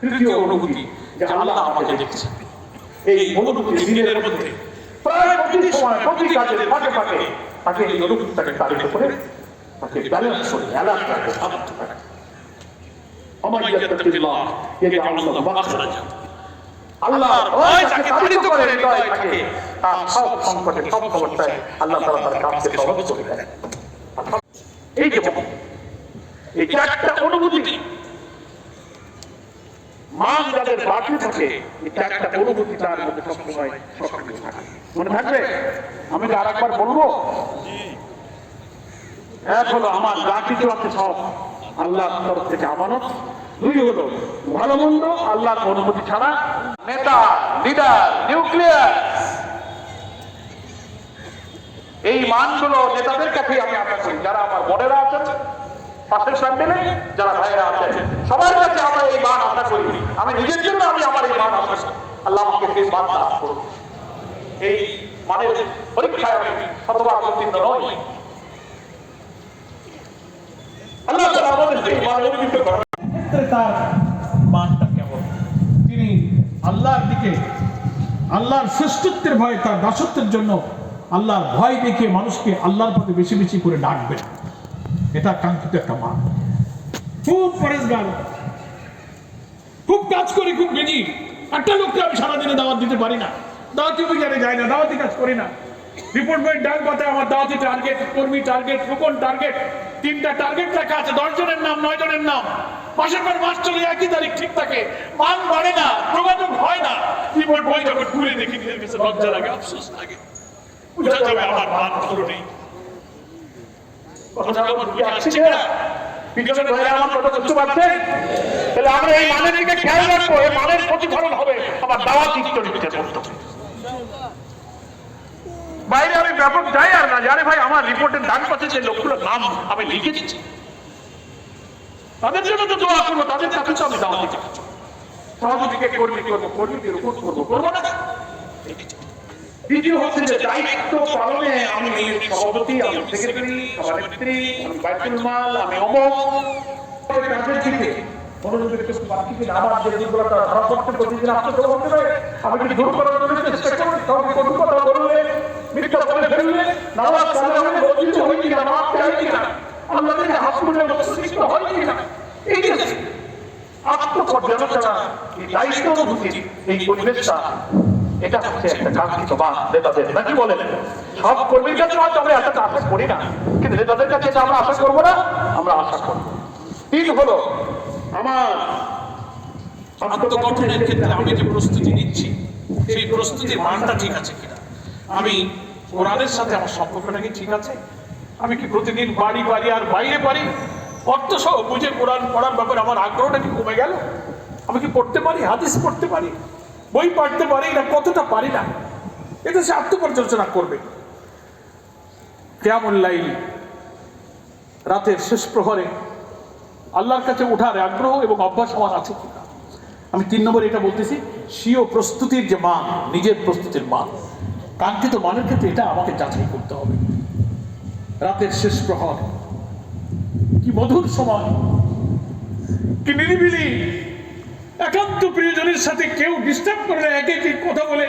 তৃতীয় অনুভূতি যে আল্লাহ আমাকে দেখছে এই অনুভূতি দিনের মধ্যে প্রায় প্রতি সময় প্রতি কাজের ফাঁকে ফাঁকে তাকে এই অনুভূতিটাকে তারিত করে তাকে ব্যালেন্স করে অ্যালার্ট রাখে শান্ত রাখে আমার ইয়াত্তাকিল্লাহ ইয়াজআল লাহু মাখরাজা আল্লাহর ভয় যাকে তাড়িত করে হৃদয় থাকে। তার সব সংকটে সব অবস্থায় আল্লাহ তাআলা তার কাজকে সহজ করে দেন এই যে এই চারটা অনুভূতি মান যাদের বাকি থাকে এই চারটা অনুভূতি তার মধ্যে সবসময় সক্রিয় থাকে। মনে থাকবে? আমি কি আর একবার বলব? এক হলো আমার যা কিছু আছে সব। আল্লাহর তরফ থেকে আমানত। দুই হলো ভালো মন্দ, আল্লাহর অনুমতি ছাড়া নেতা লিডার নিউক্লিয়ার এই মানগুলো নেতাদের কাছে আমি আশা করি, যারা আমার বোনেরা আছেন যারা সবার কাছে আমরা এই মান আশা করি। আমি নিজের জন্য আমি আমার এই মান আশা করি। আল্লাহ এই মানের পরীক্ষায় আল্লাহ তার মানটা কেমন? তিনি আল্লাহর দিকে, আল্লাহর শ্রেষ্ঠত্বের ভয় তার দাসত্বের জন্য আল্লাহর ভয় দেখিয়ে মানুষকে আল্লাহর পথে বেশি বেশি করে ডাকবেন। এটা কাঙ্ক্ষিত একটা মান। খুব পরেশগার খুব কাজ করি, খুব বেজি একটা লোককে আমি সারাদিনে দাওয়াত দিতে পারি না। দাওয়াতি অভিযানে যাই না, দাওয়াতি কাজ করি না। রিপোর্ট ডাক আমার দাওয়াতি টার্গেট কর্মী টার্গেট রোপণ টার্গেট তিনটা টার্গেট লেখা আছে, দশ জনের নাম, নয় জনের নাম। মাসের পর মাস চলে, একই তারিখ ঠিক থাকে। মান বাড়ে না, যোগাযোগ হয় না। রিপোর্ট বই যখন ঘুরে দেখি লজ্জা লাগে, আফসোস লাগে। বুঝা যাবে আমার মান ভালো নেই। কথা আমার বুঝে আসছে না পিছনের ভাইরা আমার কথা বুঝতে পারছেন? তাহলে আমরা এই মানের দিকে খেয়াল রাখব এই মানের প্রতিফলন হবে আমার দাওয়া চিত্ত নিতে করতে বাইরে আমি ব্যাপক যাই আর না জানে ভাই আমার রিপোর্টের ডান পাশে যে লোকগুলোর নাম আমি লিখে দিচ্ছি। তাদের জন্য তো দোয়া করব তাদের কাছে তো আমি দাওয়া দিতে সহযোগীকে কর্মী করব কর্মীদের উপর করব করব না। দ্বিতীয় হচ্ছে যে দায়িত্ব পালনে আমি সভাপতি, আমি সেক্রেটারি, সভানেত্রী, আমি বাইতুল মাল, আমি অমক। কাজের দিকে কিনা আমার যে হয় কিনা নামাজ চাই কিনা আল্লাহ থেকে হাত তুলে সৃষ্ট হয় এই আত্মপর্যালোচনা, এই দায়িত্ব অনুভূতি, এই পরিবেশটা এটা হচ্ছে একটা কাঙ্ক্ষিত বা নেতাদের। নাকি বলেন? সব কর্মীর কাছে হয়তো আমরা এতটা আশা করি না, কিন্তু নেতাদের কাছে এটা আমরা আশা করব না, আমরা আশা করব তিন হলো, আমার আত্মগঠনের ক্ষেত্রে আমি যে প্রস্তুতি নিচ্ছি, সেই প্রস্তুতির মানটা ঠিক আছে কিনা? আমি কোরআনের সাথে আমার সম্পর্কটা কি ঠিক আছে? আমি কি প্রতিদিন বাড়ি বাড়ি আর বাইরে পারি অর্থ সহ বুঝে কোরআন পড়ার ব্যাপারে আমার আগ্রহটা কি কমে গেল? আমি কি পড়তে পারি, হাদিস পড়তে পারি? বই পড়তে পারি না, কতটা পারি না? এটা সে আত্মপর্যালোচনা করবে। কেমন লাইলি, রাতের শেষ প্রহরে আল্লাহর কাছে ওঠার আগ্রহ এবং অভ্যাস আমার আছে কিনা? আমি তিন নম্বর এটা বলতেছি, স্বীয় প্রস্তুতির যে মান, নিজের প্রস্তুতির মান, কাঙ্ক্ষিত মানের ক্ষেত্রে এটা আমাকে যাচাই করতে হবে। রাতের শেষ প্রহর, কি মধুর সময়, কি নিরিবিলি একান্ত প্রিয়জনের সাথে কেউ ডিস্টার্ব করে না একে কি কথা বলে।